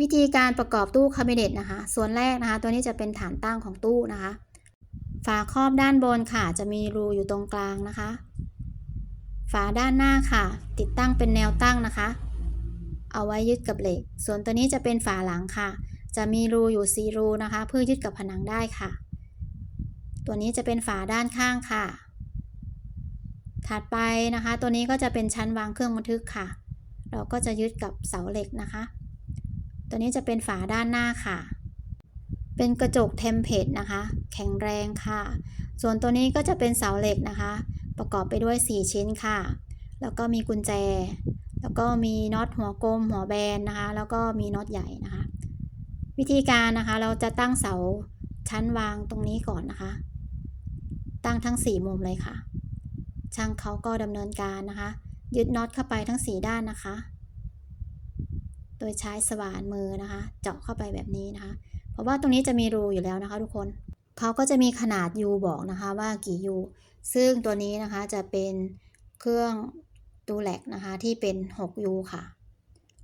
วิธีการประกอบตู้คาบิเนตนะคะ ส่วนแรกนะคะ ตัวนี้จะเป็นฐานตั้งของตู้นะคะ ฝาครอบด้านบนค่ะ จะมีรูอยู่ตรงกลางนะคะ ฝาด้านหน้าค่ะ ติดตั้งเป็นแนวตั้งนะคะ เอาไว้ยึดกับเหล็ก ส่วนตัวนี้จะเป็นฝาหลังค่ะ จะมีรูอยู่4รูนะคะ เพื่อยึดกับผนังได้ค่ะ ตัวนี้จะเป็นฝาด้านข้างค่ะ ถัดไปนะคะ ตัวนี้ก็จะเป็นชั้นวางเครื่องบันทึกค่ะ เราก็จะยึดกับเสาเหล็กนะคะ ตัวนี้จะเป็นฝาด้านหน้าค่ะ เป็นกระจกเทมเพลตนะคะ แข็งแรงค่ะ ส่วนตัวนี้ก็จะเป็นเสาเหล็กนะคะ ประกอบไปด้วย 4 ชิ้นค่ะ แล้วก็มีกุญแจ แล้วก็มีน็อตหัวกลมหัวแบนนะคะ แล้วก็มีน็อตใหญ่นะคะ วิธีการนะคะเราจะตั้งเสาชั้นวางตรงนี้ก่อนนะคะ ตั้งทั้ง 4 มุมเลยค่ะ ช่างเขาก็ดำเนินการนะคะ ยึดน็อตเข้าไปทั้ง 4 ด้านนะคะ โดยใช้สว่านมือนะคะ เจาะเข้าไปแบบนี้นะคะ เพราะว่าตรงนี้จะมีรูอยู่แล้วนะคะ ทุกคนเขาก็จะมีขนาด U บอกนะคะว่ากี่ U ซึ่งตัวนี้นะคะจะเป็นเครื่องดูแลกนะคะที่เป็น 6 U ค่ะ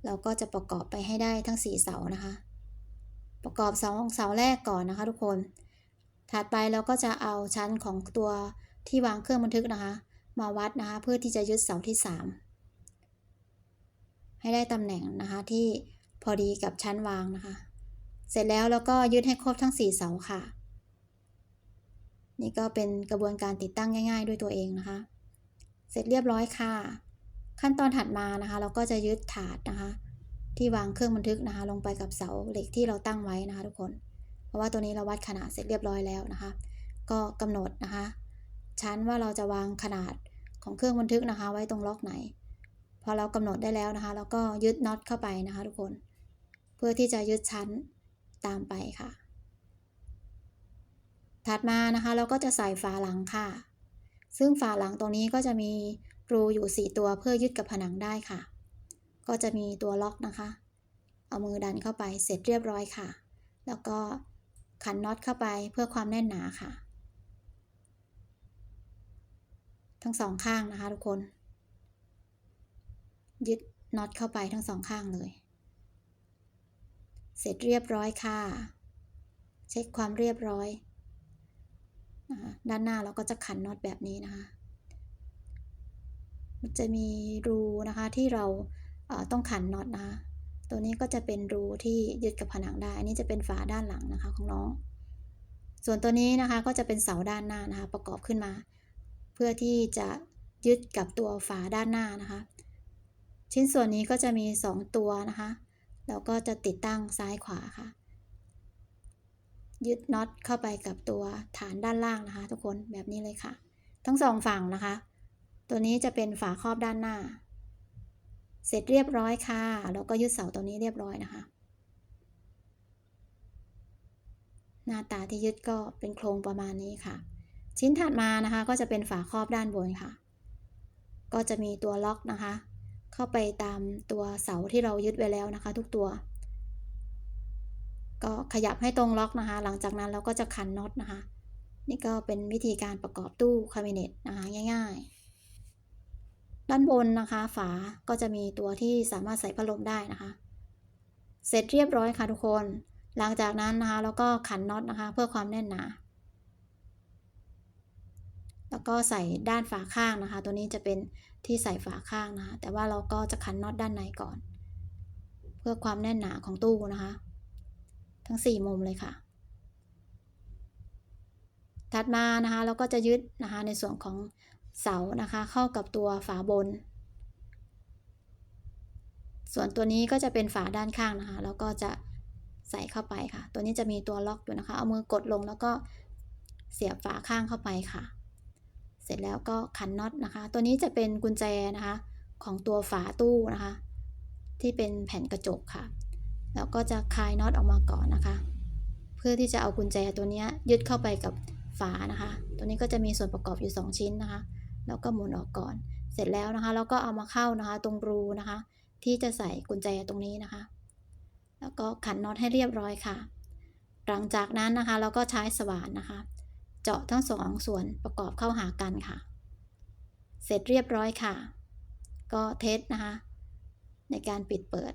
เราก็จะประกอบไปให้ได้ทั้ง 4 เสานะคะ ประกอบเสาเสาแรกก่อนนะคะ ทุกคน ถัดไปเราก็จะเอาชั้นของตัวที่วางเครื่องบันทึกนะคะ มาวัดนะคะ เพื่อที่จะยึดเสาที่ 3 ให้ได้ตำแหน่งนะคะที่พอดีกับชั้นวางนะคะ เสร็จแล้วเราก็ยึดให้ครบทั้ง 4 เสาค่ะ นี่ก็เป็นกระบวนการติดตั้งง่าย ๆ ด้วยตัวเองนะคะ เสร็จเรียบร้อยค่ะ ขั้นตอนถัดมานะคะ เราก็จะยึดถาดนะคะ ที่วางเครื่องบันทึกนะคะ ลงไปกับเสาเหล็กที่เราตั้งไว้นะคะ ทุกคน เพราะว่าตัวนี้เราวัดขนาดเสร็จเรียบร้อยแล้วนะคะ ก็กำหนดนะคะ ชั้นว่าเราจะวางขนาดของเครื่องบันทึกนะคะ ไว้ตรงล็อกไหน พอเรากำหนดได้แล้วนะคะเราก็ยึดน็อตเข้าไปนะคะ ทุกคน เพื่อที่จะยึดชั้นตามไปค่ะ ถัดมานะคะ เราก็จะใส่ฝาหลังค่ะ ซึ่งฝาหลังตรงนี้ก็จะมีรูอยู่ 4 ตัวเพื่อยึดกับผนังได้ค่ะ ก็จะมีตัวล็อกนะคะ เอามือดันเข้าไปเสร็จเรียบร้อยค่ะ แล้วก็ขันน็อตเข้าไปเพื่อความแน่นหนาค่ะ ทั้งสองข้างนะคะทุกคน ยึดน็อตเข้าไปทั้งสองข้างเลย เสร็จเรียบร้อยค่ะ เช็คความเรียบร้อยนะคะด้านหน้าเราก็จะขันน็อตแบบนี้นะคะ มันจะมีรูนะคะที่เราต้องขันน็อตนะคะ ตัวนี้ก็จะเป็นรูที่ยึดกับผนังได้ อันนี้จะเป็นฝาด้านหลังนะคะของน้อง ส่วนตัวนี้นะคะก็จะเป็นเสาด้านหน้านะคะประกอบขึ้นมา เพื่อที่จะยึดกับตัวฝาด้านหน้านะคะ ชิ้นส่วนนี้ก็จะมี 2 ตัวนะคะแล้วก็จะติดตั้งซ้ายขวาค่ะ ยึดน็อตเข้าไปกับตัวฐานด้านล่างนะคะ ทุกคนแบบนี้เลยค่ะ ทั้งสองฝั่งนะคะ ตัวนี้จะเป็นฝาครอบด้านหน้า เสร็จเรียบร้อยค่ะแล้วก็ยึดเสาตัวนี้เรียบร้อยนะคะ หน้าตาที่ยึดก็เป็นโครงประมาณนี้ค่ะ ชิ้นถัดมานะคะ ก็จะเป็นฝาครอบด้านบนค่ะ ก็จะมีตัวล็อกนะคะ เข้าไปตามตัวเสาที่เรายึดไว้แล้วนะคะ ทุกตัว ก็ขยับให้ตรงล็อกนะคะ หลังจากนั้นเราก็จะขันน็อตนะคะ นี่ก็เป็นวิธีการประกอบตู้คาบิเนตนะคะง่าย ๆ ด้านบนนะคะ ฝาก็จะมีตัวที่สามารถใส่พัดลมได้นะคะ เสร็จเรียบร้อยค่ะทุกคน หลังจากนั้นนะคะเราก็ขันน็อตนะคะ เพื่อความแน่นหนาแล้วก็ใส่ด้านฝาข้างนะคะ ตัวนี้จะเป็น ที่ใส่ฝาข้างนะคะ แต่ว่าเราก็จะขันน็อตด้านในก่อน เพื่อความแน่นหนาของตู้นะคะ ทั้ง 4 มุมเลยค่ะ ถัดมานะคะเราก็จะยึดนะคะในส่วนของเสานะคะ เข้ากับตัวฝาบน ส่วนตัวนี้ก็จะเป็นฝาด้านข้างนะคะ แล้วก็จะใส่เข้าไปค่ะ ตัวนี้จะมีตัวล็อกอยู่นะคะ เอามือกดลงแล้วก็เสียบฝาข้างเข้าไปค่ะ เสร็จแล้วก็ขันน็อตนะคะ ตัวนี้จะเป็นกุญแจนะคะ ของตัวฝาตู้นะคะ ที่เป็นแผ่นกระจกค่ะ แล้วก็จะคลายน็อตออกมาก่อนนะคะ เพื่อที่จะเอากุญแจตัวนี้ยึดเข้าไปกับฝานะคะ ตัวนี้ก็จะมีส่วนประกอบอยู่ 2 ชิ้นนะคะ แล้วก็หมุนออกก่อน เสร็จแล้วนะคะเราก็เอามาเข้านะคะ ตรงรูนะคะ ที่จะใส่กุญแจตรงนี้นะคะ แล้วก็ขันน็อตให้เรียบร้อยค่ะ หลังจากนั้นนะคะ เราก็ใช้สว่านนะคะ เจาะทั้งสองส่วนประกอบเข้าหากันค่ะ เสร็จเรียบร้อยค่ะ ก็เทสนะคะ ในการปิดเปิด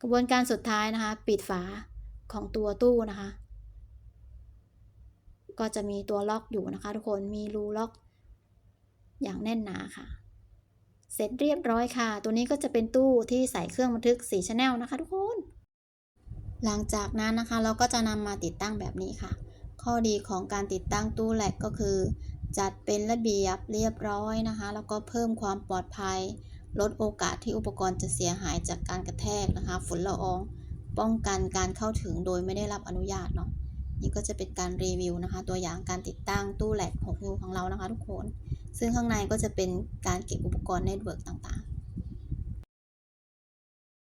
กระบวนการสุดท้ายนะคะ ปิดฝาของตัวตู้นะคะ ก็จะมีตัวล็อกอยู่นะคะ ทุกคนมีรูล็อก อย่างแน่นหนาค่ะ เสร็จเรียบร้อยค่ะ ตัวนี้ก็จะเป็นตู้ที่ใส่เครื่องบันทึก4 Channel นะคะ ทุกคน หลังจากนั้นนะคะเราก็จะนำมาติดตั้งแบบนี้ค่ะ ข้อดีของการติดตั้งตู้แหลกก็คือ จัดเป็นระเบียบเรียบร้อยนะคะ แล้วก็เพิ่มความปลอดภัย ลดโอกาสที่อุปกรณ์จะเสียหายจากการกระแทกนะคะ ฝุ่นละออง ป้องกันการเข้าถึงโดยไม่ได้รับอนุญาตเนาะนี่ก็จะเป็นการรีวิวนะคะ ตัวอย่างการติดตั้งตู้แหลก6นิ้วของเรานะคะ ทุกคน ซึ่งข้างในก็จะเป็นการเก็บอุปกรณ์เน็ตเวิร์กต่างๆ